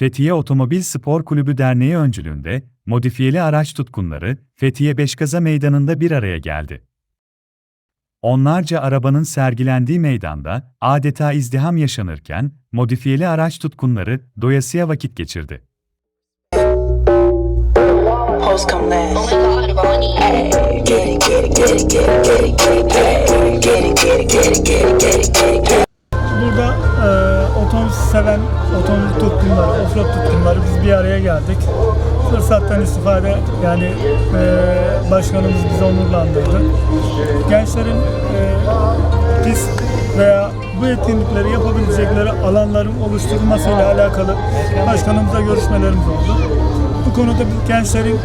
Fethiye Otomobil Spor Kulübü Derneği öncülüğünde modifiyeli araç tutkunları Fethiye Beşkaza Meydanı'nda bir araya geldi. Onlarca arabanın sergilendiği meydanda adeta izdiham yaşanırken modifiyeli araç tutkunları doyasıya vakit geçirdi. Seven, otomobil tutkunları, offroad tutkunları biz bir araya geldik. Fırsattan istifade yani e, başkanımız bizi onurlandırdı. Gençlerin e, pist veya bu etkinlikleri yapabilecekleri alanların oluşturulmasıyla alakalı başkanımızla görüşmelerimiz oldu. Bu konuda gençlerin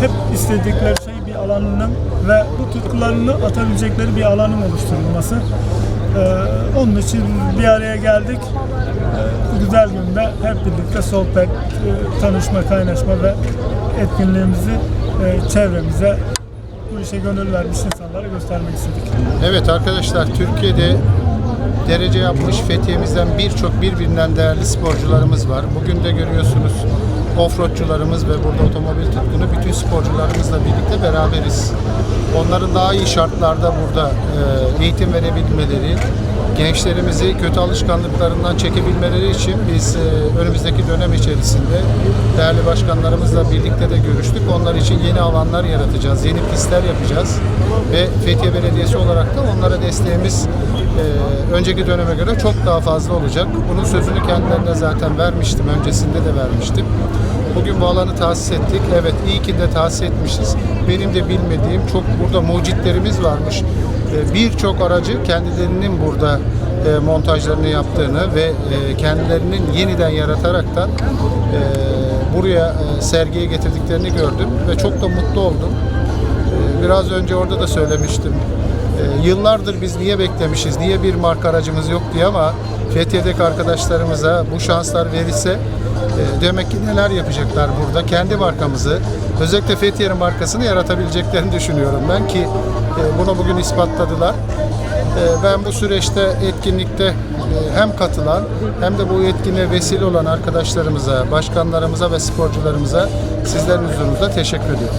hep istedikleri şey bir alanının ve bu tutkularını atabilecekleri bir alanın oluşturulması. Ee, onun için bir araya geldik. Ee, güzel günde hep birlikte sohbet, e, tanışma, kaynaşma ve etkinliğimizi e, çevremize, bu işe gönül vermiş insanlara göstermek istedik. Evet arkadaşlar Türkiye'de derece yapmış Fethiye'mizden birçok birbirinden değerli sporcularımız var. Bugün de görüyorsunuz offroadçularımız ve burada otomobil tutkunu bütün sporcularımızla birlikte beraberiz. Onların daha iyi şartlarda burada e, eğitim verebilmeleri, gençlerimizi kötü alışkanlıklarından çekebilmeleri için biz e, önümüzdeki dönem içerisinde değerli başkanlarımızla birlikte de görüştük. Onlar için yeni alanlar yaratacağız, yeni pistler yapacağız ve Fethiye Belediyesi olarak da onlara desteğimiz e, önceki döneme göre çok daha fazla olacak. Bunun sözünü kendilerine zaten vermiştim, öncesinde de vermiştim. Bugün bu alanı tahsis ettik. Evet iyi ki de tahsis etmişiz. Benim de bilmediğim çok burada mucitlerimiz varmış. E, Birçok aracı kendilerinin burada e, montajlarını yaptığını ve e, kendilerinin yeniden yarataraktan buraya sergiye getirdiklerini gördüm ve çok da mutlu oldum. Biraz önce orada da söylemiştim. E, Yıllardır biz niye beklemişiz, niye bir marka aracımız yok diye ama Fethiye'deki arkadaşlarımıza bu şanslar verilse e, demek ki neler yapacaklar burada. Kendi markamızı, özellikle Fethiye'nin markasını yaratabileceklerini düşünüyorum ben ki e, bunu bugün ispatladılar. E, Ben bu süreçte etkinlikte e, hem katılan hem de bu etkinliğe vesile olan arkadaşlarımıza, başkanlarımıza ve sporcularımıza sizlerin huzurunuzda teşekkür ediyorum.